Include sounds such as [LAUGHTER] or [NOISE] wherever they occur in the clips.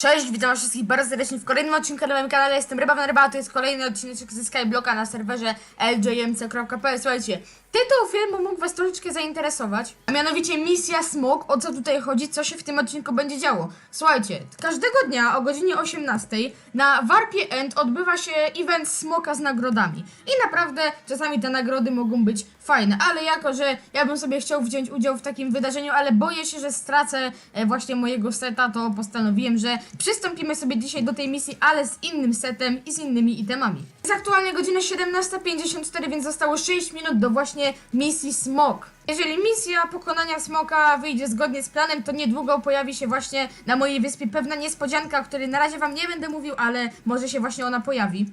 Cześć, witam wszystkich bardzo serdecznie w kolejnym odcinku na moim kanale. Jestem Ryba Van Ryba, to jest kolejny odcinek ze Skyblocka na serwerze ljmc.pl. Słuchajcie, tytuł filmu mógł was troszeczkę zainteresować, a mianowicie misja Smok. O co tutaj chodzi, co się w tym odcinku będzie działo? Słuchajcie, każdego dnia o godzinie 18 na Warpie End odbywa się event Smoka z nagrodami. I naprawdę czasami te nagrody mogą być fajne, ale jako, że ja bym sobie chciał wziąć udział w takim wydarzeniu, ale boję się, że stracę e, właśnie mojego seta, to postanowiłem, że przystąpimy sobie dzisiaj do tej misji, ale z innym setem i z innymi itemami. Jest aktualnie godzina 17.54, więc zostało 6 minut do właśnie misji Smok. Jeżeli misja pokonania smoka wyjdzie zgodnie z planem, to niedługo pojawi się właśnie na mojej wyspie pewna niespodzianka, o której na razie wam nie będę mówił, ale może się właśnie ona pojawi.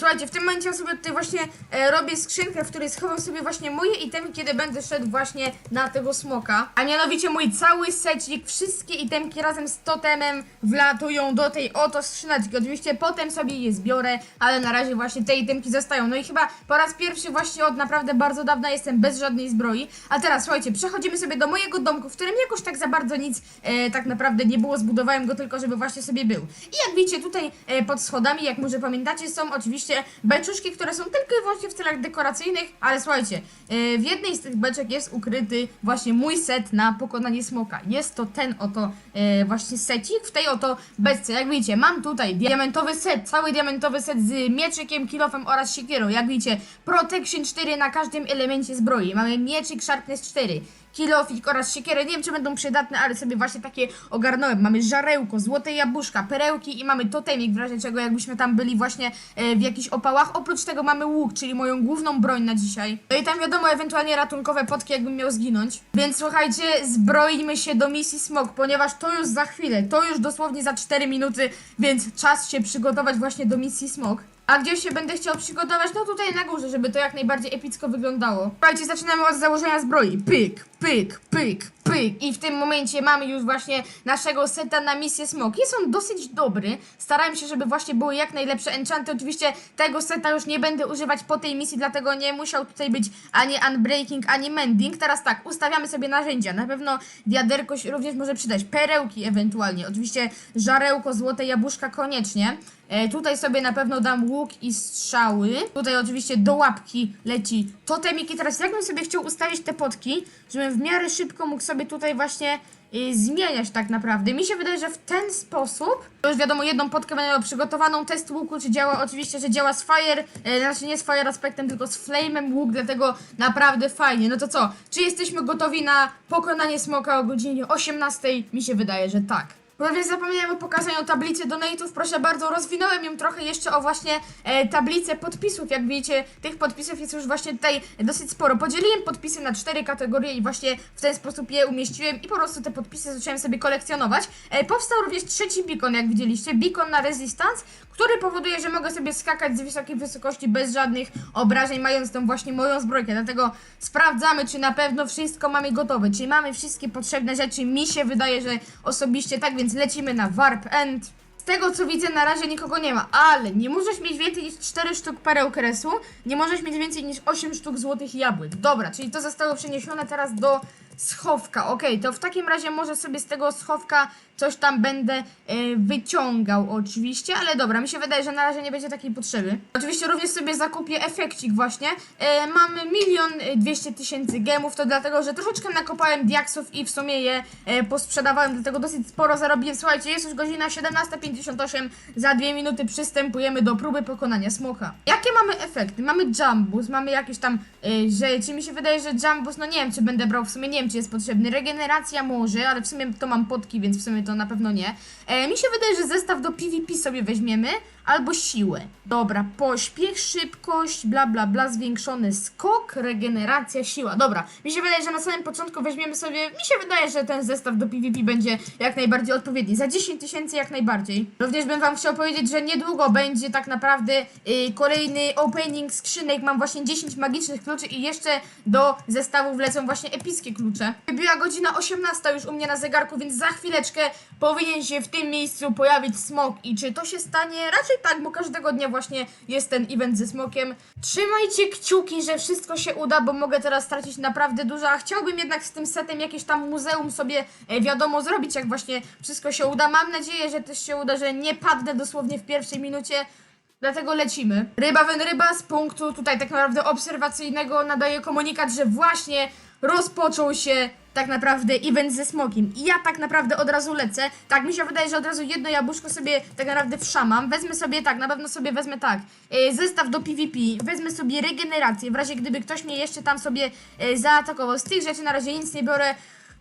Słuchajcie, w tym momencie ja sobie tutaj właśnie e, robię skrzynkę, w której schowam sobie właśnie moje itemy, kiedy będę szedł właśnie na tego smoka. A mianowicie mój cały secik, wszystkie itemki razem z totemem wlatują do tej oto skrzyneczki. Oczywiście potem sobie je zbiorę, ale na razie właśnie te itemki zostają. No i chyba po raz pierwszy właśnie od naprawdę bardzo dawna jestem bez żadnej zbroi. A teraz słuchajcie, przechodzimy sobie do mojego domku, w którym jakoś tak za bardzo nic e, tak naprawdę nie było. Zbudowałem go tylko, żeby właśnie sobie był. I jak widzicie tutaj e, pod schodami, jak może pamiętacie, są oczywiście beczuszki, które są tylko i wyłącznie w celach dekoracyjnych, ale słuchajcie, e, w jednej z tych beczek jest ukryty właśnie mój set na pokonanie smoka. Jest to ten oto e, właśnie secik w tej oto beczce. Jak widzicie, mam tutaj diamentowy set, cały diamentowy set z mieczykiem, kilofem oraz siekierą. Jak widzicie, Protection 4 na każdym elemencie zbroi. Mamy mieczyk Sharpness 4 kilofik oraz siekierę. Nie wiem, czy będą przydatne, ale sobie właśnie takie ogarnąłem. Mamy żarełko, złote jabłuszka, perełki i mamy totemik, w razie czego jakbyśmy tam byli właśnie e, w jakichś opałach. Oprócz tego mamy łuk, czyli moją główną broń na dzisiaj. No i tam wiadomo, ewentualnie ratunkowe potki, jakbym miał zginąć. Więc słuchajcie, zbroimy się do misji Smok, ponieważ to już za chwilę, to już dosłownie za 4 minuty, więc czas się przygotować właśnie do misji Smok. A gdzie się będę chciał przygotować? No tutaj na górze, żeby to jak najbardziej epicko wyglądało. Słuchajcie, zaczynamy od założenia zbroi. Pyk, pyk, pyk, pyk. I w tym momencie mamy już właśnie naszego seta na misję Smok. Jest on dosyć dobry. Starałem się, żeby właśnie były jak najlepsze enchanty. Oczywiście tego seta już nie będę używać po tej misji, dlatego nie musiał tutaj być ani unbreaking, ani mending. Teraz tak, ustawiamy sobie narzędzia. Na pewno wiaderko również może przydać. Perełki ewentualnie. Oczywiście żarełko, złote jabłuszka koniecznie. E, tutaj sobie na pewno dam łuk i strzały. Tutaj oczywiście do łapki leci totemik. I teraz jakbym sobie chciał ustawić te potki, żebym w miarę szybko mógł sobie tutaj właśnie y, zmieniać tak naprawdę. Mi się wydaje, że w ten sposób, to już wiadomo, jedną potkę będę miał przygotowaną, test łuku, czy działa, oczywiście, że działa z fire, e, znaczy nie z fire aspektem, tylko z flame'em łuk, dlatego naprawdę fajnie. No to co, czy jesteśmy gotowi na pokonanie smoka o godzinie 18? Mi się wydaje, że tak. Prawie zapomniałem o pokazaniu tablicy donate'ów, proszę bardzo, rozwinąłem ją trochę jeszcze o właśnie e, tablicę podpisów, jak widzicie, tych podpisów jest już właśnie tutaj dosyć sporo. Podzieliłem podpisy na cztery kategorie i właśnie w ten sposób je umieściłem i po prostu te podpisy zacząłem sobie kolekcjonować. E, powstał również trzeci beacon, jak widzieliście, beacon na resistance, który powoduje, że mogę sobie skakać z wysokiej wysokości bez żadnych obrażeń, mając tą właśnie moją zbrojkę, dlatego sprawdzamy, czy na pewno wszystko mamy gotowe, czy mamy wszystkie potrzebne rzeczy, mi się wydaje, że osobiście tak, więc lecimy na Warp End. Z tego co widzę na razie nikogo nie ma, ale nie możesz mieć więcej niż 4 sztuk pereł kresu, nie możesz mieć więcej niż 8 sztuk złotych jabłek. Dobra, czyli to zostało przeniesione teraz do schowka. Okej, to w takim razie może sobie z tego schowka coś tam będę e, wyciągał oczywiście, ale dobra, mi się wydaje, że na razie nie będzie takiej potrzeby. Oczywiście również sobie zakupię efekcik właśnie. E, mam milion dwieście tysięcy gemów, to dlatego, że troszeczkę nakopałem diaksów i w sumie je e, posprzedawałem, dlatego dosyć sporo zarobiłem. Słuchajcie, jest już godzina 17.58, za dwie minuty przystępujemy do próby pokonania smoka. Jakie mamy efekty? Mamy jambus, mamy jakieś tam e, mi się wydaje, że jambus, no nie wiem, czy będę brał, w sumie nie wiem, czy jest potrzebny. Regeneracja może, ale w sumie to mam potki, więc w sumie to na pewno nie. E, mi się wydaje, że zestaw do PvP sobie weźmiemy, albo siłę. Dobra, pośpiech, szybkość, bla bla bla, zwiększony skok, regeneracja, siła. Dobra, mi się wydaje, że na samym początku weźmiemy sobie, mi się wydaje, że ten zestaw do PvP będzie jak najbardziej odpowiedni. Za 10 tysięcy jak najbardziej. Również bym wam chciał powiedzieć, że niedługo będzie tak naprawdę y, kolejny opening skrzynek. Mam właśnie 10 magicznych kluczy i jeszcze do zestawu wlecą właśnie epickie klucze. Była godzina 18 już u mnie na zegarku, więc za chwileczkę powinien się w tym miejscu pojawić smok. I czy to się stanie? Raczej tak, bo każdego dnia właśnie jest ten event ze smokiem. Trzymajcie kciuki, że wszystko się uda, bo mogę teraz stracić naprawdę dużo, a chciałbym jednak z tym setem jakieś tam muzeum sobie, e, wiadomo, zrobić, jak właśnie wszystko się uda. Mam nadzieję, że też się uda, że nie padnę dosłownie w pierwszej minucie. Dlatego lecimy. Ryba wen ryba z punktu tutaj tak naprawdę obserwacyjnego nadaje komunikat, że właśnie rozpoczął się tak naprawdę event ze smokiem. I ja tak naprawdę od razu lecę. Tak, mi się wydaje, że od razu jedno jabłuszko sobie tak naprawdę wszamam. Wezmę sobie tak, na pewno sobie wezmę tak. E, zestaw do PvP, wezmę sobie regenerację, w razie gdyby ktoś mnie jeszcze tam sobie e, zaatakował. Z tych rzeczy na razie nic nie biorę.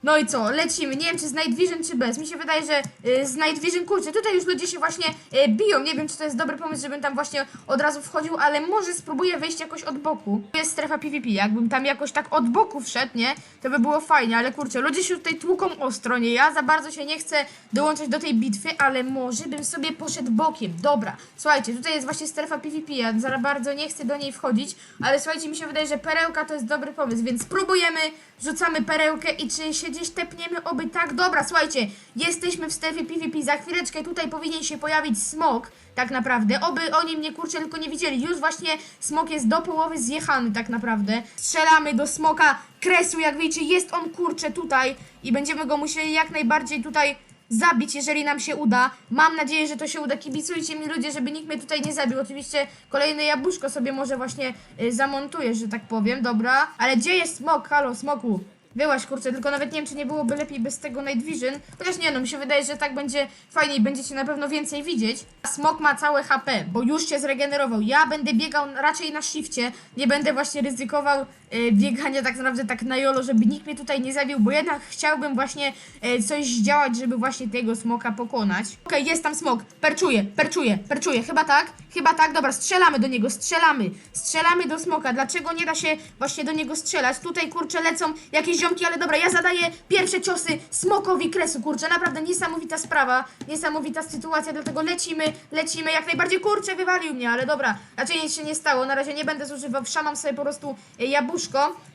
No i co, lecimy. Nie wiem, czy z Night Vision, czy bez. Mi się wydaje, że y, z Night Vision, kurczę, tutaj już ludzie się właśnie y, biją. Nie wiem, czy to jest dobry pomysł, żebym tam właśnie od razu wchodził, ale może spróbuję wejść jakoś od boku. Tu jest strefa PvP. Jakbym tam jakoś tak od boku wszedł, nie? To by było fajnie, ale kurczę, ludzie się tutaj tłuką ostro, nie? Ja za bardzo się nie chcę dołączać do tej bitwy, ale może bym sobie poszedł bokiem. Dobra, słuchajcie, tutaj jest właśnie strefa PvP. Ja za bardzo nie chcę do niej wchodzić, ale słuchajcie, mi się wydaje, że perełka to jest dobry pomysł, więc spróbujemy, rzucamy perełkę i czy się gdzieś tepniemy, oby tak. Dobra, słuchajcie, jesteśmy w strefie PvP, za chwileczkę tutaj powinien się pojawić smok, tak naprawdę, oby oni mnie kurczę tylko nie widzieli. Już właśnie smok jest do połowy zjechany tak naprawdę. Strzelamy do smoka kresu, jak widzicie, jest on kurczę tutaj i będziemy go musieli jak najbardziej tutaj zabić, jeżeli nam się uda. Mam nadzieję, że to się uda. Kibicujcie mi ludzie, żeby nikt mnie tutaj nie zabił. Oczywiście kolejne jabłuszko sobie może właśnie y, zamontuję, że tak powiem, dobra. Ale gdzie jest smok? Halo, smoku. Wyłaś, kurczę, tylko nawet nie wiem, czy nie byłoby lepiej bez tego Night Vision. Chociaż nie, no mi się wydaje, że tak będzie fajniej, będziecie na pewno więcej widzieć. A Smok ma całe HP, bo już się zregenerował. Ja będę biegał raczej na shifcie, nie będę właśnie ryzykował biegania tak naprawdę tak na jolo, żeby nikt mnie tutaj nie zabił, bo jednak chciałbym właśnie e, coś zdziałać, żeby właśnie tego smoka pokonać. Okej, jest tam smok, perczuje, perczuje, perczuje, chyba tak, chyba tak, dobra, strzelamy do niego, strzelamy, strzelamy do smoka, dlaczego nie da się właśnie do niego strzelać? Tutaj, kurczę, lecą jakieś ziomki, ale dobra, ja zadaję pierwsze ciosy smokowi kresu, kurczę, naprawdę niesamowita sprawa, niesamowita sytuacja, dlatego lecimy, lecimy, jak najbardziej, kurczę, wywalił mnie, ale dobra, raczej nic się nie stało, na razie nie będę zużywał, szamam sobie po prostu e,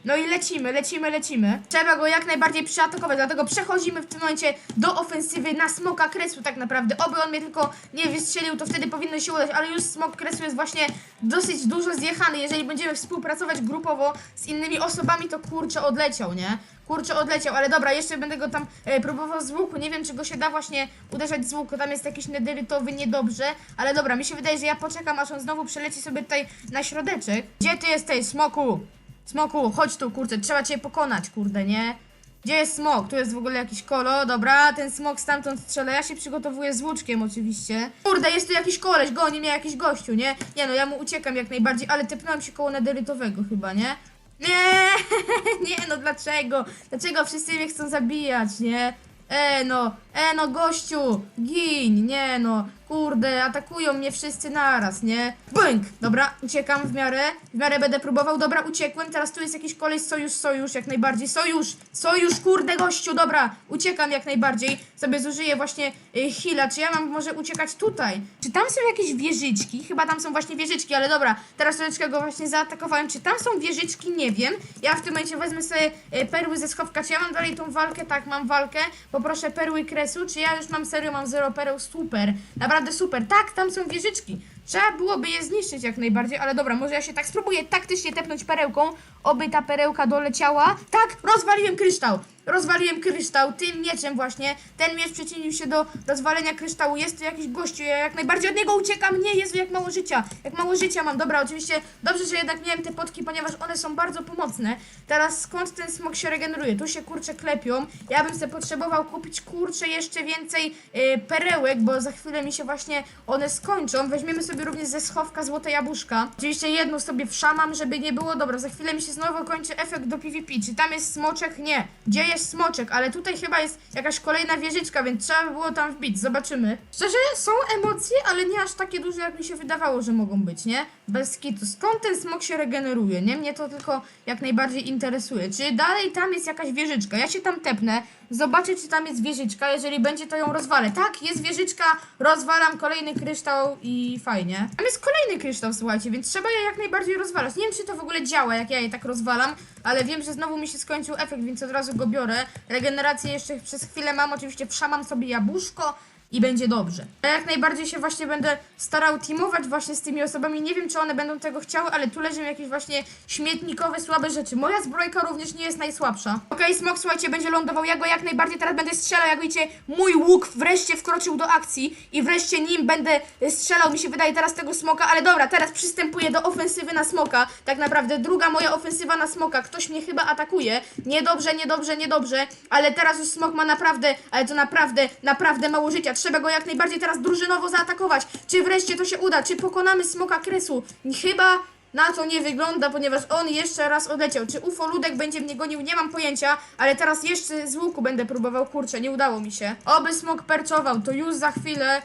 no i lecimy, lecimy, lecimy. Trzeba go jak najbardziej przyatakować, dlatego przechodzimy w tym momencie do ofensywy na smoka kresu tak naprawdę, oby on mnie tylko nie wystrzelił, to wtedy powinno się udać, ale już smok kresu jest właśnie dosyć dużo zjechany, jeżeli będziemy współpracować grupowo z innymi osobami, to kurczę odleciał, nie? Kurczę, odleciał, ale dobra, jeszcze będę go tam e, próbował z łuku. Nie wiem, czy go się da właśnie uderzać z łuku. Tam jest jakiś nederytowy niedobrze, ale dobra, mi się wydaje, że ja poczekam, aż on znowu przeleci sobie tutaj na środeczek. Gdzie ty jesteś, smoku? Smoku, chodź tu, kurczę, trzeba cię pokonać, kurde, nie? Gdzie jest smok? Tu jest w ogóle jakiś kolo. Dobra, ten smok stamtąd strzela. Ja się przygotowuję z łuczkiem oczywiście. Kurde, jest tu jakiś koleś, goni mnie jakiś gościu, nie? Nie no, ja mu uciekam jak najbardziej, ale tepnąłem się koło nederytowego chyba, nie? Nie, [LAUGHS] nie no dlaczego? Dlaczego wszyscy mnie chcą zabijać, nie? E no, e no gościu, gin, nie no, kurde, atakują mnie wszyscy naraz, nie? Bęk! Dobra, uciekam w miarę, w miarę będę próbował, dobra, uciekłem, teraz tu jest jakiś koleś, sojusz, sojusz, jak najbardziej, sojusz, sojusz, kurde gościu, dobra, uciekam jak najbardziej, sobie zużyję właśnie y, czy ja mam może uciekać tutaj? Czy tam są jakieś wieżyczki? Chyba tam są właśnie wieżyczki, ale dobra, teraz troszeczkę go właśnie zaatakowałem, czy tam są wieżyczki? Nie wiem, ja w tym momencie wezmę sobie y, perły ze schowka, czy ja mam dalej tą walkę? Tak, mam walkę, poproszę perły kresu, czy ja już mam serio, mam zero pereł, super, naprawdę super, tak, tam są wieżyczki, trzeba byłoby je zniszczyć jak najbardziej, ale dobra, może ja się tak spróbuję taktycznie tepnąć perełką, oby ta perełka doleciała, tak, rozwaliłem kryształ, rozwaliłem kryształ tym mieczem właśnie, ten miecz przyczynił się do rozwalenia kryształu, jest tu jakiś gościu, ja jak najbardziej od niego uciekam, nie, Jezu, jak mało życia, jak mało życia mam, dobra, oczywiście, dobrze, że jednak miałem te potki, ponieważ one są bardzo pomocne, teraz skąd ten smok się regeneruje, tu się kurcze klepią, ja bym sobie potrzebował kupić kurcze jeszcze więcej y, perełek, bo za chwilę mi się właśnie one skończą, weźmiemy sobie również ze schowka złote jabłuszka, oczywiście jedno sobie wszamam, żeby nie było, dobra, za chwilę mi się znowu kończy efekt do PvP, czy tam jest smoczek? Nie, gdzie jest smoczek, ale tutaj chyba jest jakaś kolejna wieżyczka, więc trzeba by było tam wbić, zobaczymy. Szczerze, są emocje, ale nie aż takie duże, jak mi się wydawało, że mogą być, nie? Bez kitu. Skąd ten smok się regeneruje, nie? Mnie to tylko jak najbardziej interesuje. Czy dalej tam jest jakaś wieżyczka? Ja się tam tepnę, zobaczę, czy tam jest wieżyczka, jeżeli będzie, to ją rozwalę. Tak, jest wieżyczka, rozwalam kolejny kryształ i fajnie. Tam jest kolejny kryształ, słuchajcie, więc trzeba je jak najbardziej rozwalać. Nie wiem, czy to w ogóle działa, jak ja je tak rozwalam, ale wiem, że znowu mi się skończył efekt, więc od razu go biorę. Regenerację jeszcze przez chwilę mam, oczywiście wszamam sobie jabłuszko. I będzie dobrze. Ja jak najbardziej się właśnie będę starał teamować właśnie z tymi osobami. Nie wiem, czy one będą tego chciały, ale tu leżą jakieś właśnie śmietnikowe, słabe rzeczy. Moja zbrojka również nie jest najsłabsza. Okej, smok, słuchajcie, będzie lądował. Ja go jak najbardziej teraz będę strzelał. Jak widzicie, mój łuk wreszcie wkroczył do akcji i wreszcie nim będę strzelał, mi się wydaje, teraz tego smoka. Ale dobra, teraz przystępuję do ofensywy na smoka. Tak naprawdę druga moja ofensywa na smoka. Ktoś mnie chyba atakuje. Niedobrze, niedobrze, niedobrze. Ale teraz już smok ma naprawdę, ale to naprawdę, naprawdę mało życia. Trzeba go jak najbardziej teraz drużynowo zaatakować. Czy wreszcie to się uda? Czy pokonamy smoka kresu? Chyba na to nie wygląda, ponieważ on jeszcze raz odleciał. Czy UFO Ludek będzie mnie gonił? Nie mam pojęcia, ale teraz jeszcze z łuku będę próbował. Kurczę, nie udało mi się. Oby smok perczował, to już za chwilę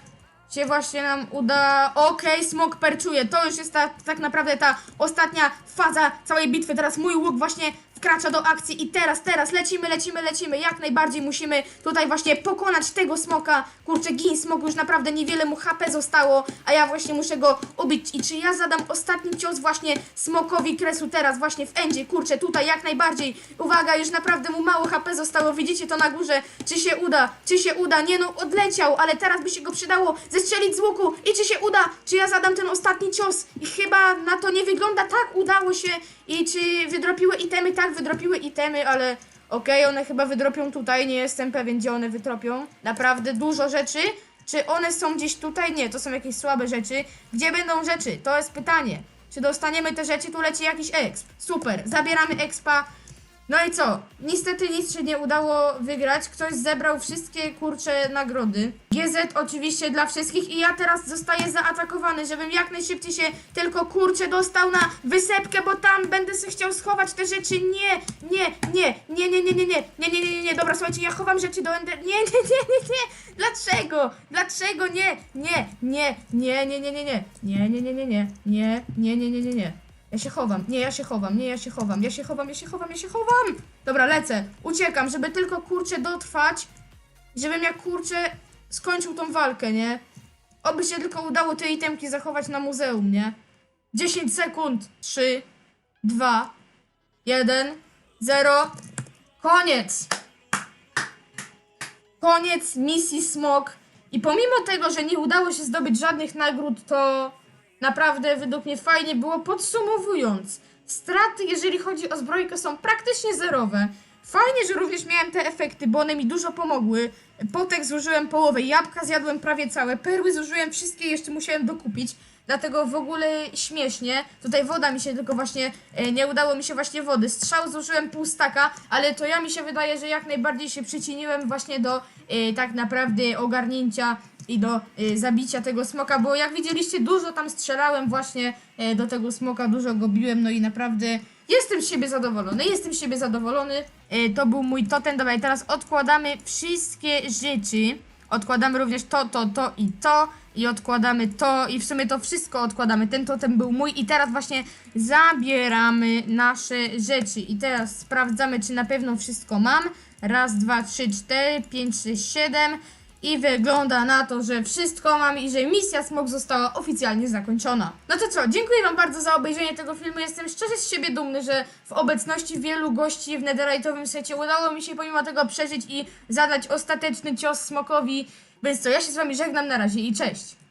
się właśnie nam uda. Okej, smok perczuje. To już jest ta, tak naprawdę ta ostatnia faza całej bitwy. Teraz mój łuk właśnie wkracza do akcji i teraz, teraz lecimy, lecimy, lecimy. Jak najbardziej musimy tutaj właśnie pokonać tego smoka. Kurczę, gin smok już naprawdę niewiele mu HP zostało, a ja właśnie muszę go ubić. I czy ja zadam ostatni cios właśnie smokowi kresu teraz właśnie w endzie? Kurczę, tutaj jak najbardziej. Uwaga, już naprawdę mu mało HP zostało. Widzicie to na górze? Czy się uda? Czy się uda? Nie no, odleciał, ale teraz by się go przydało zestrzelić z łuku. I czy się uda? Czy ja zadam ten ostatni cios? I chyba na to nie wygląda. Tak, udało się. I czy wydropiły itemy? Tak, wydropiły itemy, ale okej, one chyba wydropią tutaj. Nie jestem pewien, gdzie one wytropią. Naprawdę dużo rzeczy. Czy one są gdzieś tutaj? Nie, to są jakieś słabe rzeczy. Gdzie będą rzeczy? To jest pytanie. Czy dostaniemy te rzeczy? Tu leci jakiś exp. Super, zabieramy expa. No i co? Niestety nic się nie udało wygrać. Ktoś zebrał wszystkie kurcze nagrody. GZ oczywiście dla wszystkich i ja teraz zostaję zaatakowany, żebym jak najszybciej się tylko kurczę dostał na wysepkę, bo tam będę sobie chciał schować te rzeczy. Nie, nie, nie, nie, nie, nie, nie, nie, nie, nie, nie, nie, nie. Dobra, słuchajcie, ja chowam rzeczy do Ender. Nie, nie, nie, nie, nie. Dlaczego? Dlaczego nie? Nie, nie, nie, nie, nie, nie, nie. Nie, nie, nie, nie, nie. Nie, nie, nie, nie, nie, nie. Ja się chowam, nie, ja się chowam, nie, ja się chowam, ja się chowam, ja się chowam, ja się chowam! Dobra, lecę, uciekam, żeby tylko kurczę dotrwać, żebym jak kurczę skończył tą walkę, nie? Oby się tylko udało te itemki zachować na muzeum, nie? 10 sekund, 3, 2, 1, 0, koniec! Koniec misji Smok. I pomimo tego, że nie udało się zdobyć żadnych nagród, to naprawdę według mnie fajnie było. Podsumowując, straty, jeżeli chodzi o zbrojkę, są praktycznie zerowe. Fajnie, że również miałem te efekty, bo one mi dużo pomogły. Potek zużyłem połowę, jabłka zjadłem prawie całe, perły zużyłem wszystkie, jeszcze musiałem dokupić. Dlatego w ogóle śmiesznie. Tutaj woda mi się tylko właśnie e, nie udało mi się właśnie wody. Strzał zużyłem pół staka, ale to ja mi się wydaje, że jak najbardziej się przyczyniłem właśnie do tak naprawdę ogarnięcia i do e, zabicia tego smoka, bo jak widzieliście dużo tam strzelałem właśnie e, do tego smoka, dużo go biłem, no i naprawdę jestem z siebie zadowolony, jestem z siebie zadowolony. To był mój totem, dobra i teraz odkładamy wszystkie rzeczy. Odkładamy również to, to, to i to. I odkładamy to i w sumie to wszystko odkładamy. Ten totem był mój i teraz właśnie zabieramy nasze rzeczy. I teraz sprawdzamy, czy na pewno wszystko mam. Raz, dwa, trzy, cztery, pięć, sześć, siedem. I wygląda na to, że wszystko mam i że misja Smok została oficjalnie zakończona. No to co, dziękuję Wam bardzo za obejrzenie tego filmu. Jestem szczerze z siebie dumny, że w obecności wielu gości w netherite'owym secie udało mi się pomimo tego przeżyć i zadać ostateczny cios Smokowi. Więc co, ja się z Wami żegnam na razie i cześć!